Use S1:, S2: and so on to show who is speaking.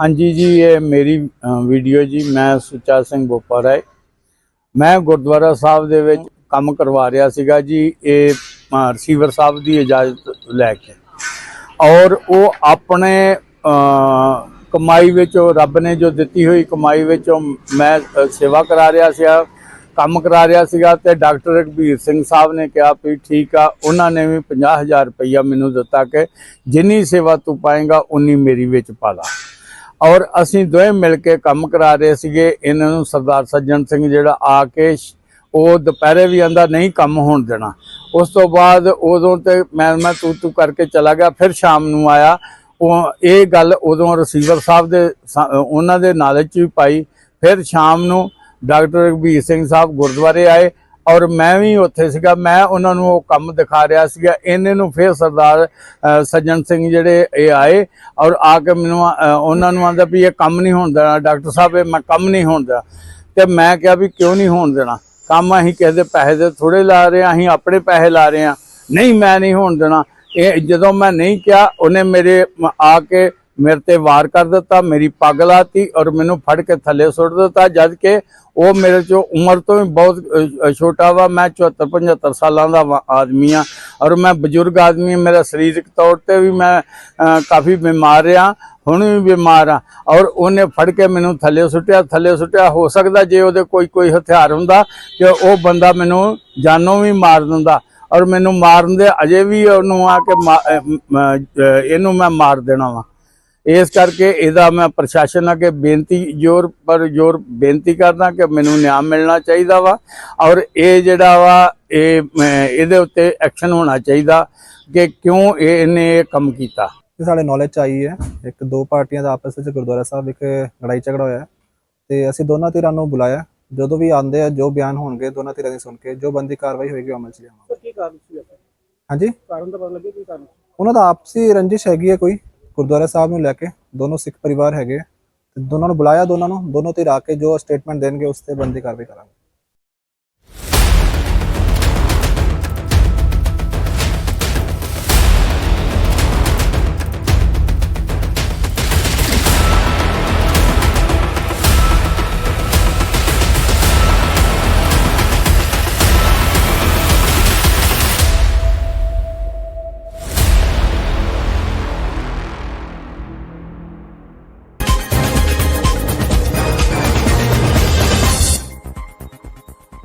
S1: ਹਾਂਜੀ ਜੀ ਇਹ ਮੇਰੀ ਵੀਡੀਓ ਜੀ ਮੈਂ ਸੁੱਚਾ ਸਿੰਘ ਬੋਪਾ ਰਾਏ। ਮੈਂ ਗੁਰਦੁਆਰਾ ਸਾਹਿਬ ਦੇ ਵਿੱਚ ਕੰਮ ਕਰਵਾ ਰਿਹਾ ਸੀਗਾ ਜੀ ਇਹ ਅ, ਰਿਸੀਵਰ ਸਾਹਿਬ ਦੀ ਇਜਾਜ਼ਤ ਲੈ ਕੇ। ਔਰ ਉਹ ਆਪਣੇ ਅ, ਕਮਾਈ ਵਿੱਚੋਂ ਰੱਬ ਨੇ ਜੋ ਦਿੱਤੀ ਹੋਈ ਕਮਾਈ ਵਿੱਚੋਂ ਮੈਂ ਸੇਵਾ ਕਰਾ ਰਿਹਾ ਸੀ ਕੰਮ ਕਰਾ ਰਿਹਾ ਸੀਗਾ ਤੇ ਡਾਕਟਰ ਰਘਬੀਰ ਸਿੰਘ ਸਾਹਿਬ ਨੇ ਕਿਹਾ ਵੀ ਠੀਕ ਆ ਉਹਨਾਂ ਨੇ ਵੀ 50000 ਰੁਪਈਆ ਮੈਨੂੰ ਦਿੱਤਾ ਕਿ ਜਿੰਨੀ ਸੇਵਾ ਤੂੰ ਪਾਏਗਾ ਉਨੀ ਮੇਰੀ ਵਿੱਚ ਪਾ ਲਾ। ਔਰ ਅਸੀਂ ਦੋਵੇਂ ਮਿਲ ਕੇ ਕੰਮ ਕਰਾ ਰਹੇ ਸੀਗੇ। ਇਹਨਾਂ ਨੂੰ ਸਰਦਾਰ ਸੱਜਣ ਸਿੰਘ ਜਿਹੜਾ ਆ ਕੇ ਉਹ ਦੁਪਹਿਰੇ ਵੀ ਆਂਦਾ, ਨਹੀਂ, ਕੰਮ ਹੋਣ ਦੇਣਾ। ਉਸ ਤੋਂ ਬਾਅਦ ਉਦੋਂ ਤੇ ਮੈਂ ਮੈਂ ਤੂੰ ਤੂੰ ਕਰਕੇ ਚਲਾ ਗਿਆ। ਫਿਰ ਸ਼ਾਮ ਨੂੰ ਆਇਆ। ਉਹ ਇਹ ਗੱਲ ਉਦੋਂ ਰਿਸੀਵਰ ਸਾਹਿਬ ਦੇ ਉਹਨਾਂ ਦੇ ਨਾਲੇ ਚ ਵੀ ਪਾਈ। ਫਿਰ ਸ਼ਾਮ ਨੂੰ ਡਾਕਟਰ ਰਘਬੀਰ ਸਿੰਘ ਸਾਹਿਬ ਗੁਰਦੁਆਰੇ ਆਏ। ਔਰ ਮੈਂ ਵੀ ਉੱਥੇ ਸੀਗਾ, ਮੈਂ ਉਹਨਾਂ ਨੂੰ ਉਹ ਕੰਮ ਦਿਖਾ ਰਿਹਾ ਸੀਗਾ। ਇਹਨੇ ਨੂੰ ਫਿਰ ਸਰਦਾਰ ਸੱਜਣ ਸਿੰਘ ਜਿਹੜੇ ਇਹ ਆਏ ਔਰ ਆ ਕੇ ਮੈਨੂੰ ਉਹਨਾਂ ਨੂੰ ਆਂਦਾ ਵੀ ਇਹ ਕੰਮ ਨਹੀਂ ਹੋਣ ਦੇਣਾ। ਡਾਕਟਰ ਸਾਹਿਬ, ਇਹ ਮੈਂ ਕੰਮ ਨਹੀਂ ਹੋਣ ਦੇਣਾ। ਤੇ ਮੈਂ ਕਿਹਾ ਵੀ ਕਿਉਂ ਨਹੀਂ ਹੋਣ ਦੇਣਾ? ਕੰਮ ਅਸੀਂ ਕਿਸੇ ਦੇ ਪੈਸੇ ਦੇ ਥੋੜੇ ਲਾ ਰਹੇ ਹਾਂ, ਅਸੀਂ ਆਪਣੇ ਪੈਸੇ ਲਾ ਰਹੇ ਹਾਂ। ਨਹੀਂ, ਮੈਂ ਨਹੀਂ ਹੋਣ ਦੇਣਾ। ਇਹ ਜਦੋਂ ਮੈਂ ਨਹੀਂ ਕਿਹਾ, ਉਹਨੇ ਮੇਰੇ ਆ ਕੇ ਮੇਰੇ ਤੇ ਵਾਰ ਕਰ ਦਿੱਤਾ, ਮੇਰੀ ਪੱਗ ਲਾਤੀ ਔਰ ਮੈਨੂੰ ਫੜ ਕੇ ਥੱਲੇ ਸੁੱਟ ਦਿੱਤਾ, ਜਦ ਕਿ ਉਹ ਮੇਰੇ ਚੋਂ ਉਮਰ ਤੋਂ ਵੀ ਬਹੁਤ ਛੋਟਾ ਵਾ, ਮੈਂ 74 75 ਸਾਲਾਂ ਦਾ ਵਾ- ਆਦਮੀ ਆ। ਔਰ ਮੈਂ ਬਜ਼ੁਰਗ ਆਦਮੀ ਮੇਰਾ ਸਰੀਰਕ ਤੌਰ ਤੇ ਵੀ ਮੈਂ ਕਾਫੀ ਬਿਮਾਰ ਆ, ਹੁਣ ਵੀ ਬਿਮਾਰ ਆ। ਔਰ ਉਹਨੇ ਫੜ ਕੇ ਮੈਨੂੰ ਥੱਲੇ ਸੁੱਟਿਆ ਥੱਲੇ ਸੁੱਟਿਆ, ਹੋ ਸਕਦਾ ਜੇ ਉਹਦੇ ਕੋਈ ਕੋਈ ਹਥਿਆਰ ਹੁੰਦਾ ਕਿ ਉਹ ਬੰਦਾ ਮੈਨੂੰ ਜਾਨੋਂ ਵੀ ਮਾਰ ਦਿੰਦਾ। ਔਰ ਮੈਨੂੰ ਮਾਰਨ ਦੇ ਅਜੇ ਵੀ ਉਹਨੂੰ ਆ ਕੇ ਮਾ- ਇਹਨੂੰ ਮੈਂ ਮਾਰ ਦੇਣਾ ਵਾ। ਇਸ ਕਰਕੇ ਇਹਦਾ ਮੈਂ ਪ੍ਰਸ਼ਾਸਨ ਅੱਗੇ ਬੇਨਤੀ ਜ਼ੋਰ ਪਰ ਜ਼ੋਰ ਬੇਨਤੀ ਕਰਦਾ ਕਿ ਮੈਨੂੰ ਨਿਆਂ ਮਿਲਣਾ ਚਾਹੀਦਾ ਵਾ ਔਰ ਇਹ ਜਿਹੜਾ ਵਾ ਇਹ ਇਹਦੇ ਉੱਤੇ ਐਕਸ਼ਨ ਹੋਣਾ ਚਾਹੀਦਾ ਕਿ ਕਿਉਂ ਇਹ ਇਹਨੇ ਇਹ ਕੰਮ ਕੀਤਾ।
S2: ਇਹ ਸਾਡੇ ਨੌਲੇਜ ਚ ਆਈ ਹੈ। ਇੱਕ ਦੋ ਪਾਰਟੀਆਂ ਦਾ ਆਪਸ ਵਿੱਚ ਗੁਰਦੁਆਰਾ ਸਾਹਿਬ ਵਿਖੇ ਲੜਾਈ ਝਗੜਾ ਹੋਇਆ ਤੇ ਅਸੀਂ ਦੋਨਾਂ ਧਿਰਾਂ ਨੂੰ ਬੁਲਾਇਆ ਜਦੋਂ ਵੀ ਆਉਂਦੇ ਆ ਜੋ ਬਿਆਨ ਹੋਣਗੇ ਦੋਨਾਂ ਧਿਰਾਂ ਦੀ ਸੁਣ ਕੇ ਜੋ ਬੰਦੀ ਕਾਰਵਾਈ ਹੋਏਗੀ ਉਹ ਅਮਲ ਚ ਲਿਆਵਾਂਗੇ।
S3: ਸਰ ਕੀ ਕਾਰਨ ਸੀ?
S2: ਹਾਂਜੀ?
S3: ਕਾਰਨ ਤਾਂ ਪਤਾ ਲੱਗੇ ਕੀ ਕਾਰਨ? ਸੀ?
S2: ਉਹਨਾਂ ਦਾ ਆਪਸੀ ਰੰਜਿਸ਼ ਹੈਗੀ ਹੈ ਕੋਈ? ਗੁਰਦੁਆਰਾ ਸਾਹਿਬ ਨੂੰ ਲੈ ਕੇ ਦੋਨੋਂ ਸਿੱਖ ਪਰਿਵਾਰ ਹੈਗੇ ਤੇ ਦੋਨਾਂ ਨੂੰ ਬੁਲਾਇਆ, ਦੋਨਾਂ ਨੂੰ, ਦੋਨੋਂ ਧਿਰ ਆ ਕੇ ਜੋ ਸਟੇਟਮੈਂਟ ਦੇਣਗੇ, ਉਸ ਤੇ ਬੰਦੀ ਕਾਰਵਾਈ ਕਰਾਂਗੇ।